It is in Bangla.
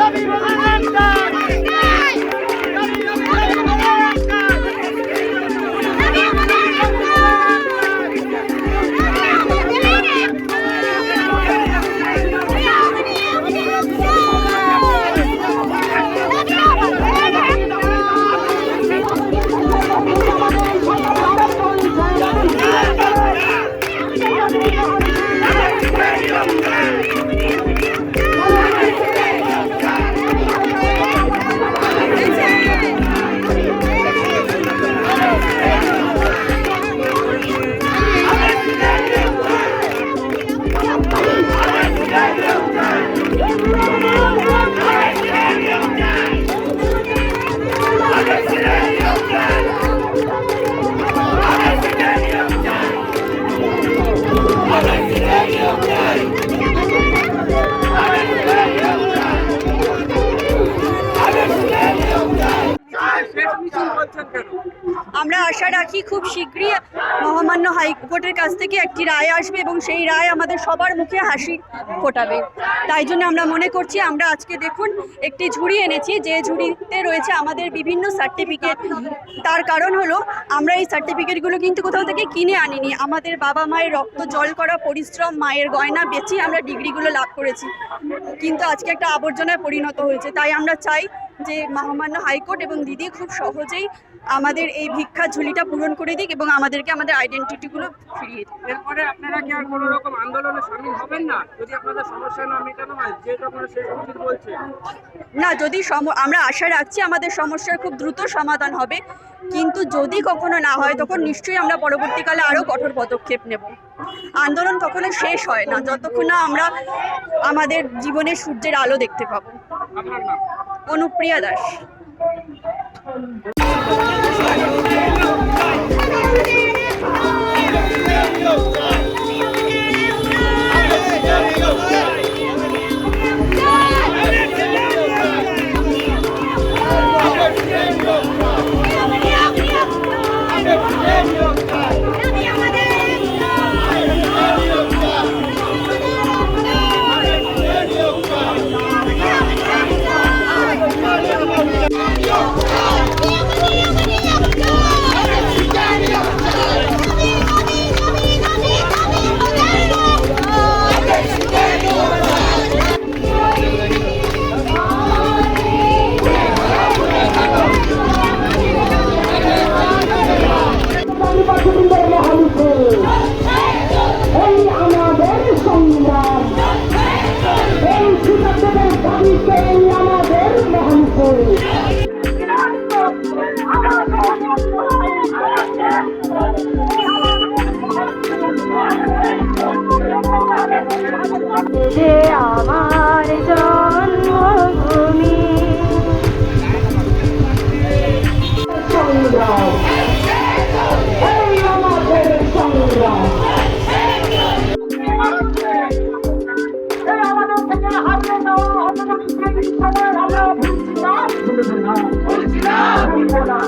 Let me believe. আমরা আশা রাখি খুব শীঘ্রই মহামান্য হাইকোর্টের কাছ থেকে একটি রায় আসবে এবং সেই রায় আমাদের সবার মুখে হাসি ফোটাবে। তাই জন্য আমরা মনে করছি, আমরা আজকে দেখুন একটি ঝুড়ি এনেছি, যে ঝুড়িতে রয়েছে আমাদের বিভিন্ন সার্টিফিকেট তার কারণ হলো, আমরা এই সার্টিফিকেটগুলো কিন্তু কোথাও থেকে কিনে আনিনি। আমাদের বাবা মায়ের রক্ত জল করা পরিশ্রম, মায়ের গয়না বেচে আমরা ডিগ্রিগুলো লাভ করেছি। কিন্তু আজকে একটা আবর্জনায় পরিণত হয়েছে। তাই আমরা চাই যে মহামান্য হাইকোর্ট এবং দিদি খুব সহজেই আমাদের এই ভিক্ষা ঝুলিটা পূরণ করে দিক এবং আমাদেরকে আমাদের আইডেন্টিটিগুলো ফিরিয়ে দিক। এরপরে আপনারা কি আর কোনো রকম আন্দোলনে সামিল হবেন না? যদি আপনাদের সমস্যা না মেটানো হয় যেহেতু আপনারা শেষ বলছেন। না যদি আমরা আশা রাখছি আমাদের সমস্যার খুব দ্রুত সমাধান হবে কিন্তু যদি কখনো না হয় তখন নিশ্চয়ই আমরা পরবর্তীকালে আরও কঠোর পদক্ষেপ নেব। আন্দোলন কখনো শেষ হয় না যতক্ষণ না আমরা আমাদের জীবনে সূর্যের আলো দেখতে পাবো। অনুপ্রিয়া দাস যে আমার জন্মভূমি। আমাদের থেকে ভুলছি না ভুলবো না